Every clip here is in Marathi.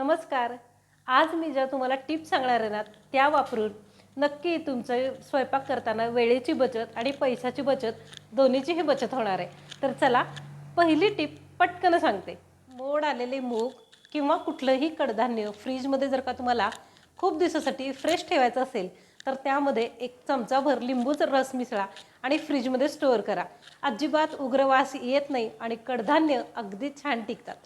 नमस्कार. आज मी ज्या तुम्हाला टिप्स सांगणार आहे ना त्या वापरून नक्की तुमचं स्वयंपाक करताना वेळेची बचत आणि पैशाची बचत दोन्हीचीही बचत होणार आहे. तर चला पहिली टिप पटकन सांगते. मोड आलेले मूग किंवा कुठलंही कडधान्य फ्रीजमध्ये जर का तुम्हाला खूप दिवसासाठी फ्रेश ठेवायचं असेल तर त्यामध्ये एक चमचाभर लिंबूचा रस मिसळा आणि फ्रीजमध्ये स्टोअर करा. अजिबात उग्रवास येत नाही आणि कडधान्य अगदी छान टिकतात.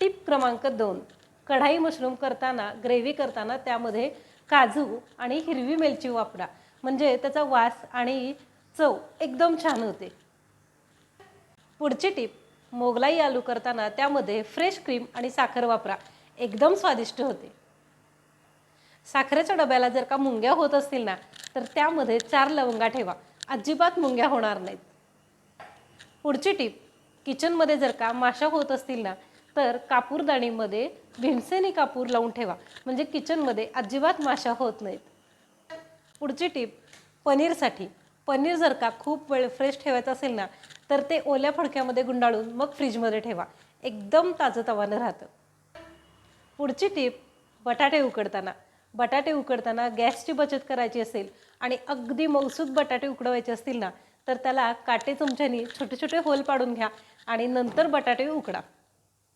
टिप क्रमांक दोन. कढाई मशरूम करताना ग्रेव्ही करताना त्यामध्ये काजू आणि हिरवी मिरची वापरा. म्हणजे त्याचा वास आणि चव एकदम छान होते. पुढची टिप मोगलाई आलू करताना त्यामध्ये फ्रेश क्रीम आणि साखर वापरा. एकदम स्वादिष्ट होते. साखरेच्या डब्याला जर का मुंग्या होत असतील ना तर त्यामध्ये चार लवंगा ठेवा. अजिबात मुंग्या होणार नाहीत. पुढची टिप किचनमध्ये जर का माशा होत असतील ना तर कापूरदाणीमध्ये भीमसेनी कापूर लावून ठेवा. म्हणजे किचनमध्ये अजिबात माशा होत नाहीत. पुढची टिप पनीरसाठी. पनीर जर का खूप वेळ फ्रेश ठेवायचं असेल ना तर ते ओल्या फडक्यामध्ये गुंडाळून मग फ्रीजमध्ये ठेवा. एकदम ताजं तवानं राहतं. पुढची टीप बटाटे उकडताना. बटाटे उकडताना गॅसची बचत करायची असेल आणि अगदी मौसूद बटाटे उकडवायचे असतील ना तर त्याला काटे चमच्यानी छोटे छोटे होल पाडून घ्या आणि नंतर बटाटे उकडा.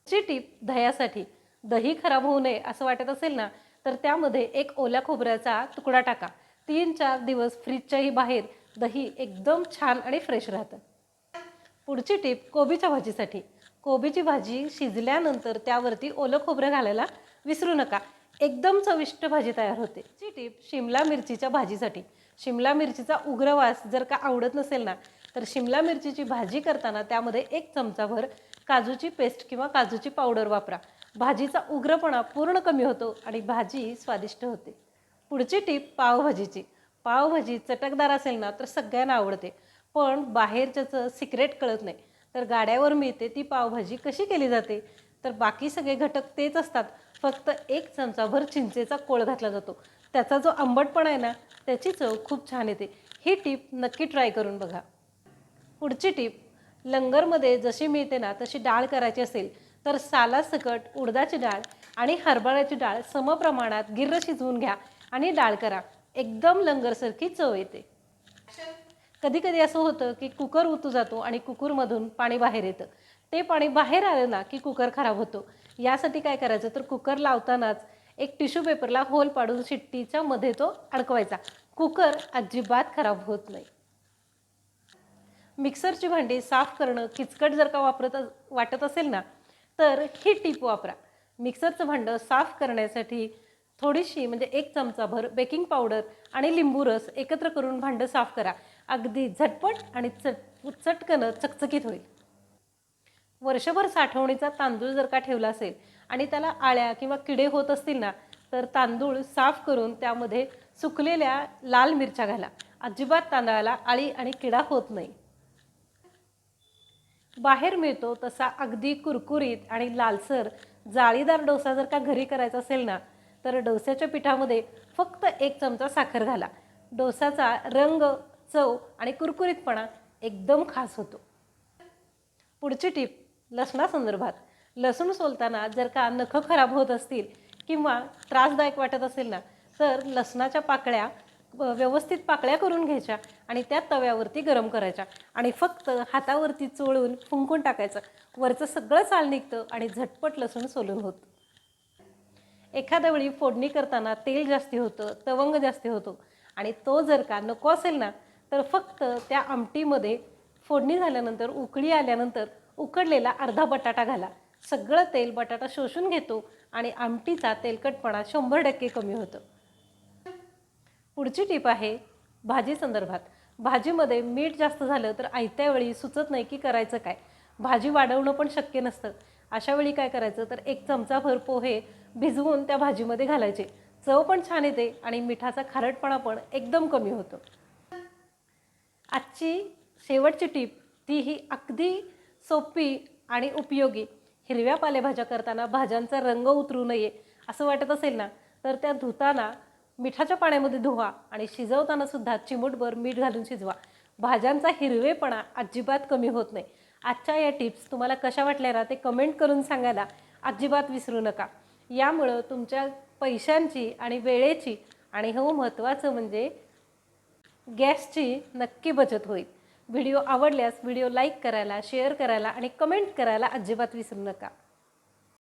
ची टीप दह्यासाठी. दही खराब होऊ नये असं वाटत असेल ना तर त्यामध्ये एक ओल्या खोबऱ्याचा तुकडा टाका. तीन चार दिवस फ्रीजच्याही बाहेर दही एकदम छान आणि फ्रेश राहतं. पुढची टीप कोबीच्या भाजीसाठी. कोबीची भाजी शिजल्यानंतर त्यावरती ओलं खोबरं घालायला विसरू नका. एकदम चविष्ट भाजी तयार होते. ची टीप शिमला मिरचीच्या भाजीसाठी. शिमला मिरचीचा उग्रवास जर का आवडत नसेल ना तर शिमला मिरचीची भाजी करताना त्यामध्ये एक चमचाभर काजूची पेस्ट किंवा काजूची पावडर वापरा. भाजीचा उग्रपणा पूर्ण कमी होतो आणि भाजी स्वादिष्ट होते. पुढची टीप पावभाजीची. पावभाजी चटकदार असेल ना तर सगळ्यांना आवडते. पण बाहेरच्याचं सिक्रेट कळत नाही. तर गाड्यावर मिळते ती पावभाजी कशी केली जाते? तर बाकी सगळे घटक तेच असतात. फक्त एक चमचाभर चिंचेचा कोळ घातला जातो. त्याचा जो आंबटपणा आहे ना त्याची चव खूप छान येते. ही टीप नक्की ट्राय करून बघा. पुढची टीप लंगरमध्ये जशी मिळते ना तशी डाळ करायची असेल तर सालासकट उडदाची डाळ आणि हरभऱ्याची डाळ समप्रमाणात गिर्र शिजवून घ्या आणि डाळ करा. एकदम लंगरसारखी चव येते. कधी कधी असं होतं की कुकर उतू जातो आणि कुकरमधून पाणी बाहेर येतं. ते पाणी बाहेर आलं ना की कुकर खराब होतो. यासाठी काय करायचं तर कुकर लावतानाच एक टिश्यू पेपरला होल पाडून शिट्टीच्या मध्ये तो अडकवायचा. कुकर अजिबात खराब होत नाही. मिक्सरची भांडी साफ करणं किचकट जर का वापरत वाटत असेल ना तर ही टीप वापरा. मिक्सरचं भांडं साफ करण्यासाठी थोडीशी म्हणजे एक चमचाभर बेकिंग पावडर आणि लिंबू रस एकत्र करून भांडं साफ करा. अगदी झटपट आणि चट चटकनं चकचकीत होईल. वर्षभर साठवणीचा तांदूळ जर का ठेवला असेल आणि त्याला आळ्या किंवा किडे होत असतील ना तर तांदूळ साफ करून त्यामध्ये सुकलेल्या लाल मिरच्या घाला. अजिबात तांदळाला आळी आणि किडा होत नाही. बाहेर मिळतो तसा अगदी कुरकुरीत आणि लालसर जाळीदार डोसा जर का घरी करायचा असेल ना तर डोस्याच्या पिठामध्ये फक्त एक चमचा साखर घाला. डोसाचा रंग चव आणि कुरकुरीतपणा एकदम खास होतो. पुढची टीप लसणासंदर्भात. लसूण सोलताना जर का नखं खराब होत असतील किंवा त्रासदायक वाटत असेल ना तर लसणाच्या पाकळ्या व्यवस्थित पाकळ्या करून घ्यायच्या आणि त्या तव्यावरती गरम करायच्या. आणि फक्त हातावरती चोळून फुंकून टाकायचं. वरचं सगळं साल निघतं आणि झटपट लसूण सोलून होतं. एखाद्या वेळी फोडणी करताना तेल जास्ती होतं तवंग जास्ती होतो. आणि तो जर का नको असेल ना तर फक्त त्या आमटीमध्ये फोडणी झाल्यानंतर उकळी आल्यानंतर उकडलेला अर्धा बटाटा घाला. सगळं तेल बटाटा शोषून घेतो आणि आमटीचा तेलकटपणा शंभर टक्के कमी होतं. पुढची टीप आहे भाजी संदर्भात. भाजीमध्ये मीठ जास्त झालं तर आयत्या वेळी सुचत नाही की करायचं काय. भाजी वाढवणं पण शक्य नसतं. अशा वेळी काय करायचं तर एक चमचाभर पोहे भिजवून त्या भाजीमध्ये घालायचे. चव पण छान येते आणि मिठाचा खारटपणा पण एकदम कमी होतो. आजची शेवटची टीप ती ही अगदी सोपी आणि उपयोगी. हिरव्या पालेभाज्या करताना भाज्यांचा रंग उतरू नये असं वाटत असेल ना तर त्या धुताना मिठाच्या पाण्यामध्ये धुवा आणि शिजवताना सुद्धा चिमूटभर मीठ घालून शिजवा. भाज्यांचा हिरवेपणा अजिबात कमी होत नाही. आजच्या या टिप्स तुम्हाला कशा वाटल्या ना ते कमेंट करून सांगायला अजिबात विसरू नका. यामुळं तुमच्या पैशांची आणि वेळेची आणि हो महत्त्वाचं म्हणजे गॅसची नक्की बचत होईल. व्हिडिओ आवडल्यास व्हिडिओ लाईक करायला शेअर करायला आणि कमेंट करायला अजिबात विसरू नका.